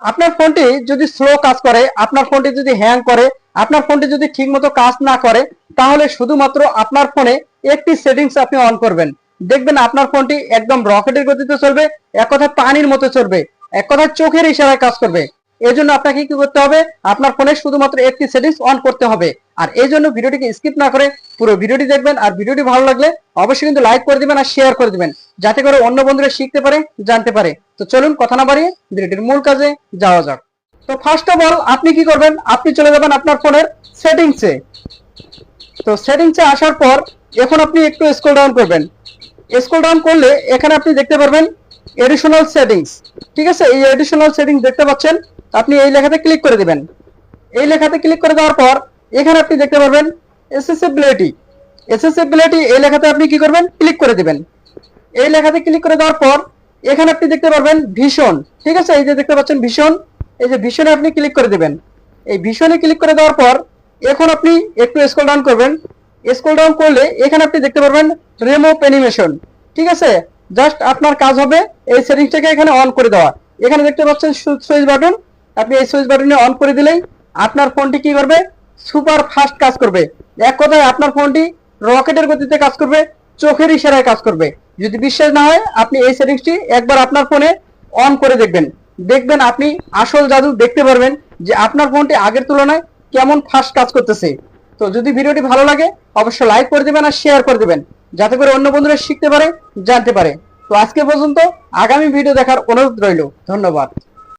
আপনার ফোনটি যদি স্লো কাজ করে, আপনার ফোনটি যদি হ্যাং করে, আপনার ফোনটি যদি ঠিকমতো কাজ না করে, তাহলে শুধুমাত্র আপনার ফোনে একটি সেটিংস আপনি অন করবেন। দেখবেন আপনার ফোনটি একদম রকেটের গতিতে চলবে এক কথা পানির মতো চলবে এক কথা চোখের ইশারায় কাজ করবে। এই জন্য আপনাকে কি করতে হবে? আপনার ফোনে শুধুমাত্র একটি সেটিংস অন করতে হবে। আর এই জন্য ভিডিওটিকে স্কিপ না করে পুরো ভিডিওটি দেখবেন। আর ভিডিওটি ভালো লাগলে অবশ্যই কিন্তু লাইক করে দিবেন আর শেয়ার করে দিবেন। যাতে করে অন্য বন্ধুরা শিখতে পারে, জানতে পারে। তো চলুন কথা না বাড়িয়ে ভিডিওটির মূল কাজে যাওয়া যাক। তো ফার্স্ট অফ অল আপনি কি করবেন? আপনি চলে যাবেন আপনার ফোনের সেটিংসে তো সেটিংসে আসার পর এখন আপনি একটু স্ক্রল ডাউন করবেন। স্ক্রল ডাউন করলে এখানে আপনি দেখতে পারবেন এডিশনাল সেটিংস ঠিক আছে? এই এডিশনাল সেটিংস দেখতে পাচ্ছেন। আপনি এই লেখাতে ক্লিক করে দিবেন। এই লেখাতে ক্লিক করে দেওয়ার পর, এখানে আপনি দেখতে পারবেন এসএসএবিলিটি এসএসএবিলিটি এই লেখাতে আপনি কি করবেন? ক্লিক করে দিবেন। এই লেখাতে ক্লিক করে দেওয়ার পর, এখানে আপনি দেখতে পারবেন ভীষণ। ঠিক আছে? এই যে দেখতে পাচ্ছেন ভীষণ। এই যে ভীষণে আপনি ক্লিক করে দিবেন। এই ভীষণে ক্লিক করে দেওয়ার পর, এখন আপনি একটু স্ক্রল ডাউন করবেন। স্ক্রল ডাউন করলে এখানে আপনি দেখতে পারবেন রিমুভ অ্যানিমেশন ঠিক আছে? জাস্ট আপনার কাজ হবে এই সেটিংসটাকে এখানে অন করে দেওয়া। এখানে দেখতে পাচ্ছেন সুইচ বাটন আপনি এই সুইচ বাটনে অন করে দিলেই আপনার ফোনটি কি করবে? সুপার ফাস্ট কাজ করবে। এক কথায় আপনার ফোনটি রকেটের গতিতে কাজ করবে, চোখের ইশারায় কাজ করবে। যদি বিশ্বাস না হয়, আপনি এই সেটিংসটি একবার আপনার ফোনে অন করে দেখবেন। দেখবেন আপনি আসল জাদু দেখতে পারবেন যে আপনার ফোনটি আগের তুলনায় কেমন ফাস্ট কাজ করতেছে। তো যদি ভিডিওটি ভালো লাগে, অবশ্যই লাইক করে দিবেন আর শেয়ার করে দেবেন, যাতে করে অন্য বন্ধুরা শিখতে পারে, জানতে পারে। তো আজকে পর্যন্ত আগামী ভিডিও দেখার অনুরোধ রইল। ধন্যবাদ।